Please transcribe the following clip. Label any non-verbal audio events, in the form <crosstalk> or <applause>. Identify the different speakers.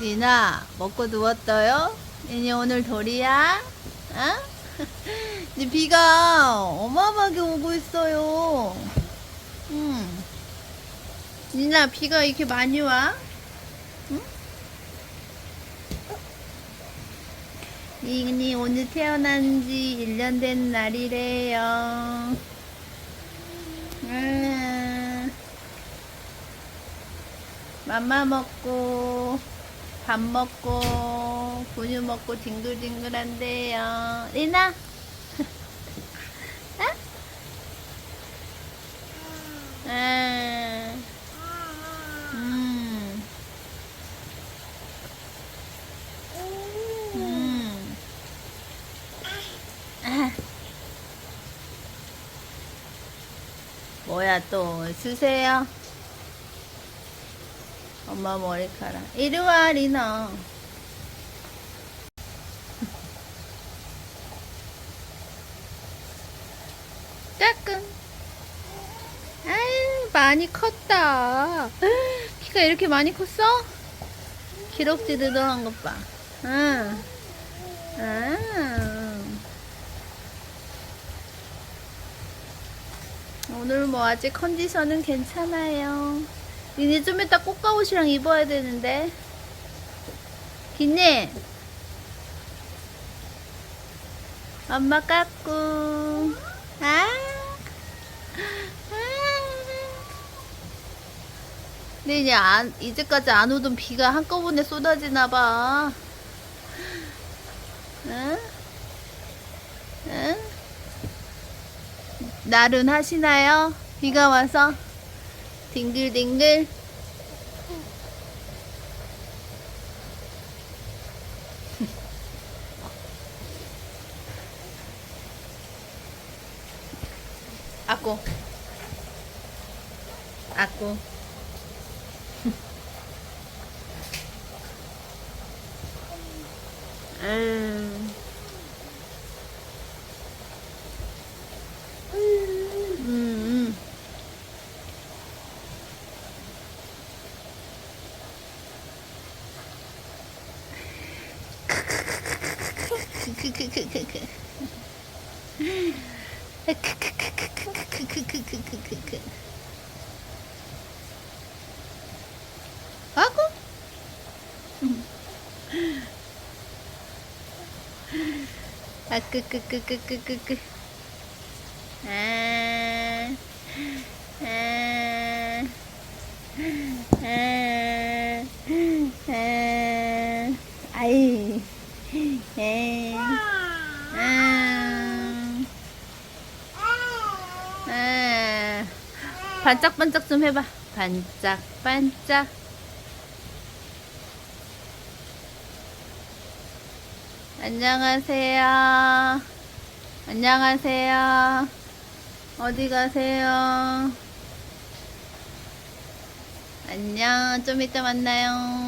Speaker 1: 리나 먹고 누웠어요? 이니 오늘 돌이야? 어? <laughs> 이제 비가 어마어마하게 오고 있어요. 음. 리나 비가 이렇게 많이 와? 응? 이니 오늘 태어난 지 1년 된 날이래요. 음. 맘마 먹고 밥 먹고 분유 먹고 뒹글뒹글한데요. 리나. <laughs> 어? 아. 음. 음. 아. 뭐야 또 쓰세요? 엄마 머리카락. 이리 와, 리나. 따끔. 아유, 많이 컸다. 키가 이렇게 많이 컸어? 기럭지 느덜한 것 봐. 응. 아. 오늘 뭐 아직 컨디션은 괜찮아요. 이제 좀 이따 꽃가옷이랑 입어야 되는데. 기님. 엄마 깎고. 아. 아. 근데 이제 안, 이제까지 안 오던 비가 한꺼번에 쏟아지나 봐. 응? 응? 날은 하시나요? 비가 와서? 딩글딩글. <laughs> 아꼬. 아꼬. <laughs> 음. 음, 음. 크크크크크크. 크크크크크크크크크크크크. 아구? 아, 끄끄끄끄끄끄끄. 아, 아, 아, 아, 아이, 에, 아, 아, 반짝반짝 좀 해봐. 반짝반짝. 안녕하세요. 안녕하세요. 어디 가세요? 안녕. 좀 이따 만나요.